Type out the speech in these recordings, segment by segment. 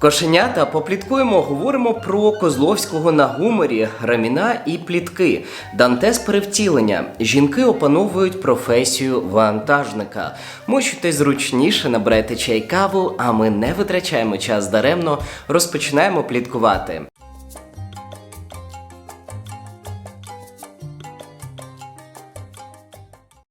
Кошенята попліткуємо, говоримо про Козловського на гуморі, раміна і плітки. Дантес перевтілення. Жінки опановують професію вантажника. Мочуйте зручніше, набирайте чай каву, а ми не витрачаємо час даремно, розпочинаємо пліткувати.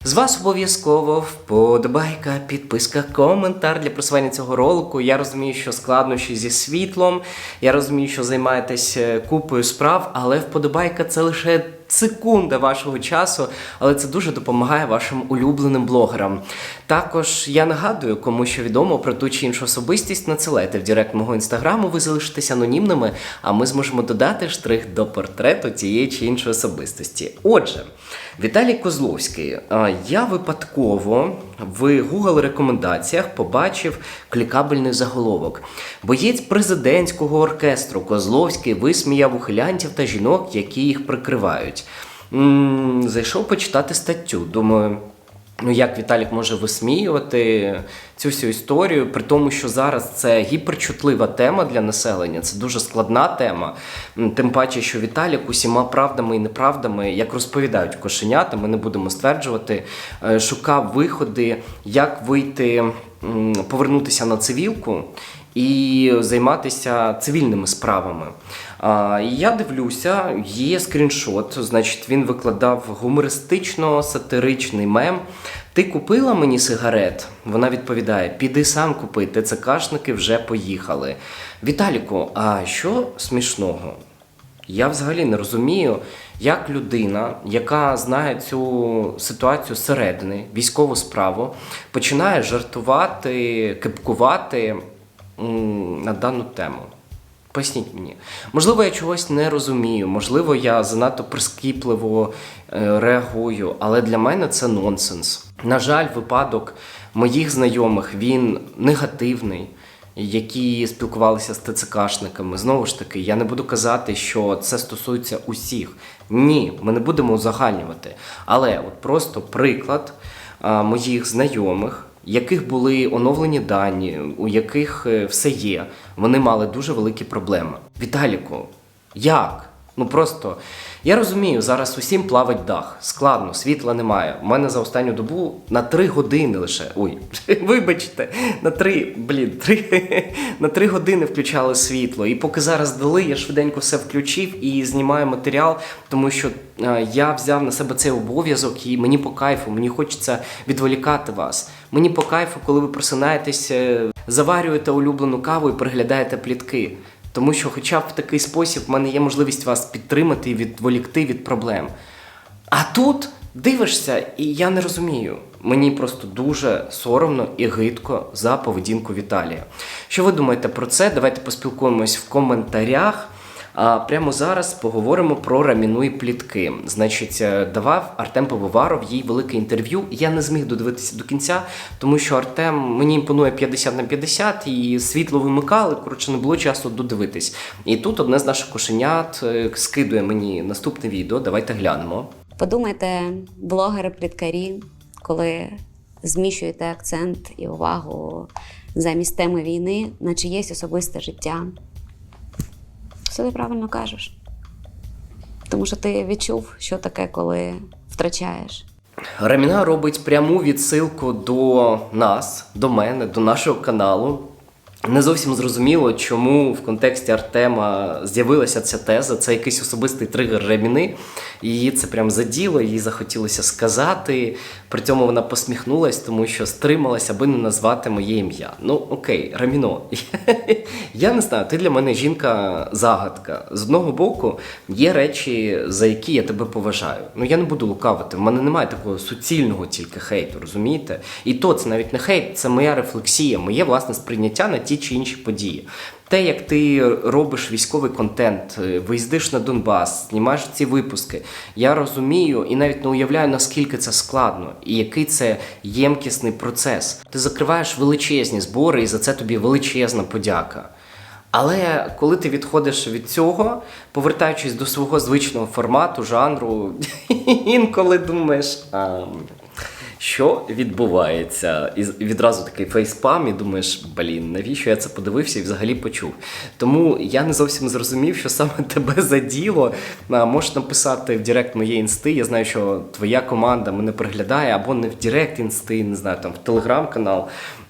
З вас обов'язково вподобайка, підписка, коментар для просування цього ролику. Я розумію, що складнощі зі світлом. Я розумію, що займаєтесь е, купою справ, але вподобайка це лише секунда вашого часу, але це дуже допомагає вашим улюбленим блогерам. Також я нагадую, кому що відомо про ту чи іншу особистість, надсилайте в директ мого інстаграму, ви залишитесь анонімними, а ми зможемо додати штрих до портрету тієї чи іншої особистості. Отже, Віталій Козловський. Я випадково в Google рекомендаціях побачив клікабельний заголовок. Боєць президентського оркестру Козловський висміяв ухилянтів та жінок, які їх прикривають. Зайшов почитати статтю. Думаю, Ну, як Віталік може висміювати цю всю історію, при тому, що зараз це гіперчутлива тема для населення, це дуже складна тема. Тим паче, що Віталік усіма правдами і неправдами, як розповідають кошенята, ми не будемо стверджувати, е, шукав виходи, як вийти, повернутися на цивілку і займатися цивільними справами. А, я дивлюся, є скріншот, значить, він викладав гумористично-сатиричний мем. Ти купила мені сигарет? Вона відповідає: піди сам купи, ТЦКшники вже поїхали. Віталіку, а що смішного? Я взагалі не розумію, як людина, яка знає цю ситуацію зсередини, військову справу, починає жартувати, кипкувати на дану тему. Поясніть мені. Можливо, я чогось не розумію, можливо, я занадто прискіпливо е, реагую, але для мене це нонсенс. На жаль, випадок моїх знайомих він негативний, які спілкувалися з ТЦКшниками. Знову ж таки, я не буду казати, що це стосується усіх. Ні, ми не будемо узагальнювати. Але от просто приклад моїх знайомих яких були оновлені дані, у яких е, все є, вони мали дуже великі проблеми. Віталіку, як? Ну просто я розумію, зараз усім плавать дах. Складно, світла немає. У мене за останню добу на три години лише. Ой, вибачте, на три, блін, три, на три години включали світло. І поки зараз дали, я швиденько все включив і знімаю матеріал, тому що е, я взяв на себе цей обов'язок, і мені по кайфу, мені хочеться відволікати вас. Мені по кайфу, коли ви просинаєтесь, е, заварюєте улюблену каву і переглядаєте плітки. Тому що, хоча б в такий спосіб, в мене є можливість вас підтримати і відволікти від проблем. А тут дивишся, і я не розумію. Мені просто дуже соромно і гидко за поведінку Віталія. Що ви думаєте про це? Давайте поспілкуємось в коментарях. А прямо зараз поговоримо про раміну і плітки. Значить, е, давав Артем Пивоваров їй велике інтерв'ю. Я не зміг додивитися до кінця, тому що Артем мені імпонує 50 на 50, і світло вимикали. Коротше, не було часу додивитись. І тут одне з наших кошенят е, скидує мені наступне відео. Давайте глянемо. Подумайте, блогери-пліткарі, коли зміщуєте акцент і увагу замість теми війни на чиєсь особисте життя. Все ти правильно кажеш. Тому що ти відчув, що таке, коли втрачаєш. Раміна робить пряму відсилку до нас, до мене, до нашого каналу. Не зовсім зрозуміло, чому в контексті Артема з'явилася ця теза. Це якийсь особистий тригер Раміни. Її це прям заділо, їй захотілося сказати. При цьому вона посміхнулась, тому що стрималася, аби не назвати моє ім'я. Ну окей, Раміно. Я не знаю, ти для мене жінка загадка. З одного боку, є речі, за які я тебе поважаю. Ну я не буду лукавити. В мене немає такого суцільного тільки хейту, розумієте? І то це навіть не хейт, це моя рефлексія, моє власне сприйняття на ті чи інші події. Те, як ти робиш військовий контент, е, виїздиш на Донбас, знімаєш ці випуски, я розумію і навіть не уявляю, наскільки це складно і який це ємкісний процес. Ти закриваєш величезні збори, і за це тобі величезна подяка. Але коли ти відходиш від цього, повертаючись до свого звичного формату, жанру, інколи думаєш, а, Що відбувається? І відразу такий фейспам, і думаєш, блін, навіщо я це подивився і взагалі почув. Тому я не зовсім зрозумів, що саме тебе заділо. Можеш написати в Директ моє інсти. Я знаю, що твоя команда мене приглядає, або не в Директ інсти, не знаю, там в телеграм-канал.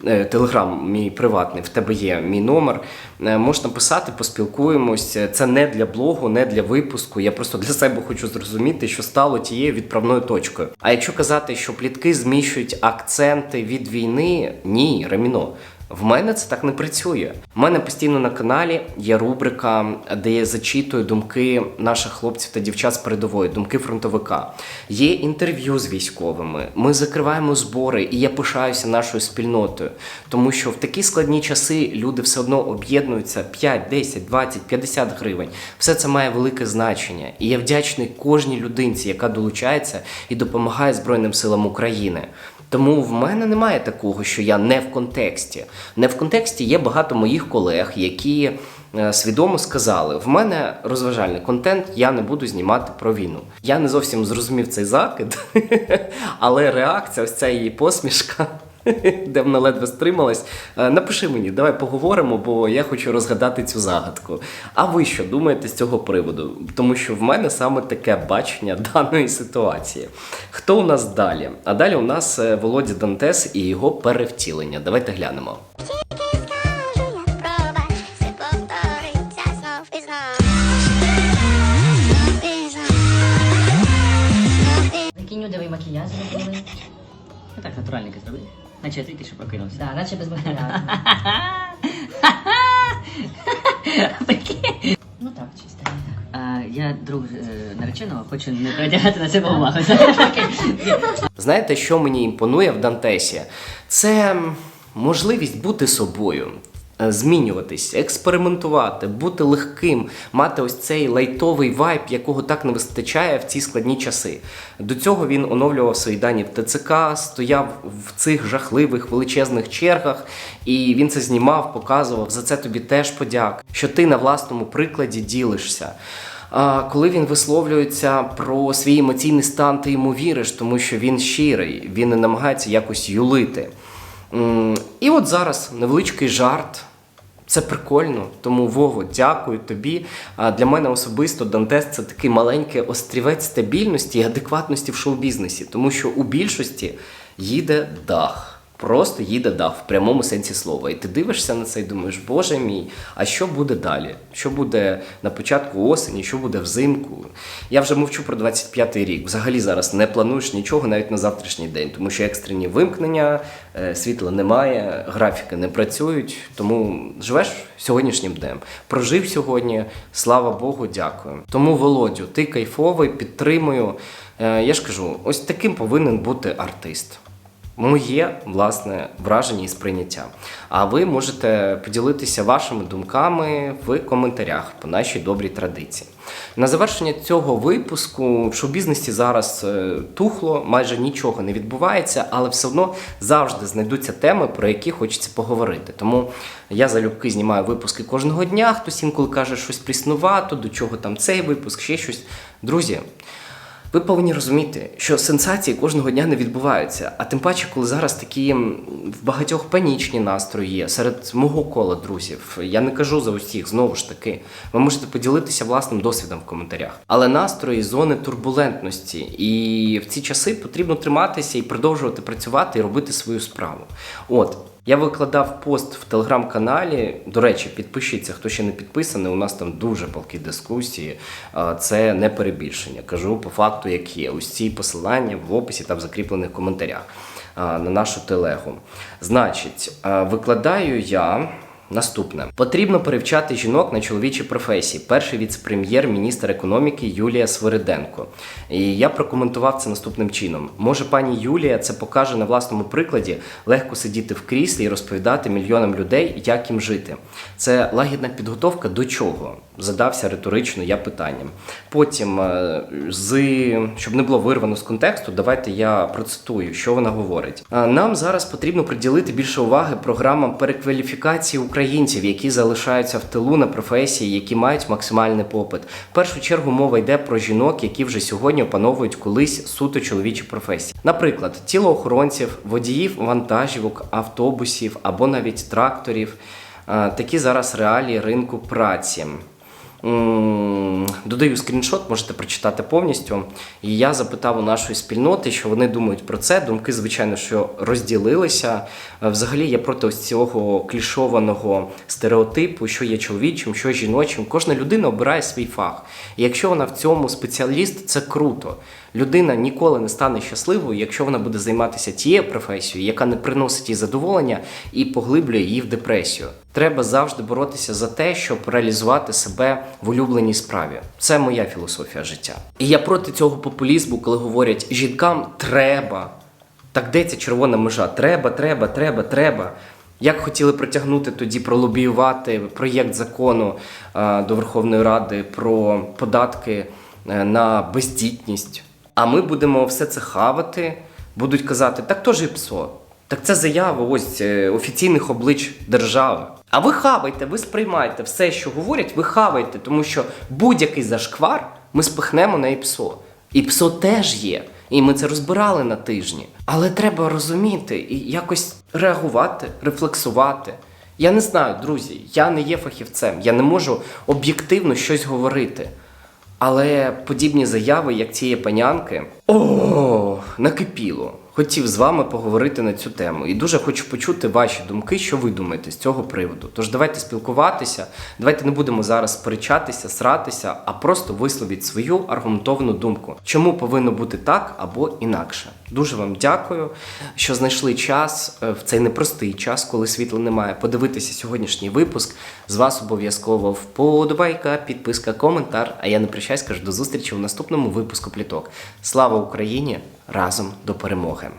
Е, Телеграм мій приватний, в тебе є мій номер. Можна писати, поспілкуємось. Е, Це не для блогу, не для випуску. Я просто для себе хочу зрозуміти, що стало тією відправною точкою. А якщо казати, що плітки зміщують акценти від війни, ні, Реміно. В мене це так не працює. У мене постійно на каналі є рубрика, де я зачитую думки наших хлопців та дівчат з передової, думки фронтовика. Є інтерв'ю з військовими. Ми закриваємо збори, і я пишаюся нашою спільнотою, тому що в такі складні часи люди все одно об'єднуються 5, 10, 20, 50 гривень. Все це має велике значення. І я вдячний кожній людинці, яка долучається і допомагає Збройним силам України. Тому в мене немає такого, що я не в контексті. Не в контексті є багато моїх колег, які е, свідомо сказали: в мене розважальний контент, я не буду знімати про війну. Я не зовсім зрозумів цей закид, але реакція, ось ця її посмішка. Де вона ледве стрималась. Е, Напиши мені, давай поговоримо, бо я хочу розгадати цю загадку. А ви що думаєте з цього приводу? Тому що в мене саме таке бачення даної ситуації. Хто у нас далі? А далі у нас е, Володя Дантес і його перевтілення. Давайте глянемо. Нюдовий макіяж зробили. Ну так, натуральненько зробили. Наче ти що прокинувся. Да, наче без макіяжу. Ну так, чисто. А, я друг е, нареченого, хочу не приділяти на себе увагу. Знаєте, що мені імпонує в Дантесі? Це можливість бути собою. Е, Змінюватись, експериментувати, бути легким, мати ось цей лайтовий вайб, якого так не вистачає в ці складні часи. До цього він оновлював свої дані в ТЦК, стояв в цих жахливих величезних чергах, і він це знімав, показував. За це тобі теж подяк, що ти на власному прикладі ділишся. Коли він висловлюється про свій емоційний стан, ти йому віриш, тому що він щирий, він не намагається якось юлити. І от зараз невеличкий жарт. Це прикольно, тому Вово, дякую тобі. А для мене особисто Дантес це такий маленький острівець стабільності і адекватності в шоу-бізнесі, тому що у більшості їде дах. Просто їде дах в прямому сенсі слова. І ти дивишся на це і думаєш, боже мій, а що буде далі? Що буде на початку осені, що буде взимку? Я вже мовчу про 25-й рік. Взагалі зараз не плануєш нічого навіть на завтрашній день, тому що екстрені вимкнення, е, світла немає, графіки не працюють. Тому живеш сьогоднішнім днем. Прожив сьогодні, слава Богу, дякую. Тому, Володю, ти кайфовий, підтримую. Е, Я ж кажу, ось таким повинен бути артист. Моє власне враження і сприйняття. А ви можете поділитися вашими думками в коментарях по нашій добрій традиції. На завершення цього випуску в шоу-бізнесі зараз е, тухло, майже нічого не відбувається, але все одно завжди знайдуться теми, про які хочеться поговорити. Тому я залюбки знімаю випуски кожного дня. Хтось інколи каже щось пріснувато, до чого там цей випуск, ще щось. Друзі. Ви повинні розуміти, що сенсації кожного дня не відбуваються. А тим паче, коли зараз такі в багатьох панічні настрої є серед мого кола друзів. Я не кажу за усіх, знову ж таки. Ви можете поділитися власним досвідом в коментарях. Але настрої зони турбулентності. І в ці часи потрібно триматися і продовжувати працювати і робити свою справу. От. Я викладав пост в телеграм-каналі. До речі, підпишіться, хто ще не підписаний. У нас там дуже палкі дискусії. Це не перебільшення. Кажу по факту, як є. Ось ці посилання в описі та в закріплених коментарях на нашу телегу. Значить, викладаю я. Наступне потрібно перевчати жінок на чоловічі професії. Перший віце-прем'єр-міністр економіки Юлія Свириденко. І я прокоментував це наступним чином. Може, пані Юлія це покаже на власному прикладі легко сидіти в кріслі і розповідати мільйонам людей, як їм жити. Це лагідна підготовка до чого? Задався риторично я питанням. Потім, е, з щоб не було вирвано з контексту, давайте я процитую, що вона говорить. Нам зараз потрібно приділити більше уваги програмам перекваліфікації українців українців, які залишаються в тилу на професії, які мають максимальний попит. В першу чергу мова йде про жінок, які вже сьогодні опановують колись суто чоловічі професії. Наприклад, тілоохоронців, водіїв вантажівок, автобусів або навіть тракторів. Е, Такі зараз реалії ринку праці. Додаю скріншот, можете прочитати повністю. І я запитав у нашої спільноти, що вони думають про це. Думки, звичайно, що розділилися. Е, Взагалі, я проти ось цього клішованого стереотипу, що є чоловічим, що жіночим. Кожна людина обирає свій фах. І якщо вона в цьому спеціаліст, це круто. Людина ніколи не стане щасливою, якщо вона буде займатися тією професією, яка не приносить їй задоволення і поглиблює її в депресію. Треба завжди боротися за те, щоб реалізувати себе в улюбленій справі. Це моя філософія життя. І я проти цього популізму, коли говорять жінкам треба. Так де ця червона межа? Треба, треба, треба, треба. Як хотіли протягнути тоді пролобіювати проєкт закону е, до Верховної Ради про податки е, на бездітність. А ми будемо все це хавати, будуть казати, так то ж і ПСО. Так це заява ось е, офіційних облич держави. А ви хавайте, ви сприймайте все, що говорять, ви хавайте, тому що будь-який зашквар ми спихнемо на ІПСО. ІПСО теж є. І ми це розбирали на тижні. Але треба розуміти і якось реагувати, рефлексувати. Я не знаю, друзі, я не є фахівцем, я не можу об'єктивно щось говорити. Але подібні заяви, як цієї панянки, о, накипіло. Хотів з вами поговорити на цю тему і дуже хочу почути ваші думки, що ви думаєте з цього приводу. Тож давайте спілкуватися, давайте не будемо зараз сперечатися, сратися, а просто висловіть свою аргументовану думку, чому повинно бути так або інакше. Дуже вам дякую, що знайшли час е, в цей непростий час, коли світла немає. Подивитися сьогоднішній випуск. З вас обов'язково вподобайка, підписка, коментар. А я не прощаюсь, кажу до зустрічі у наступному випуску пліток. Слава Україні! Разом до перемоги!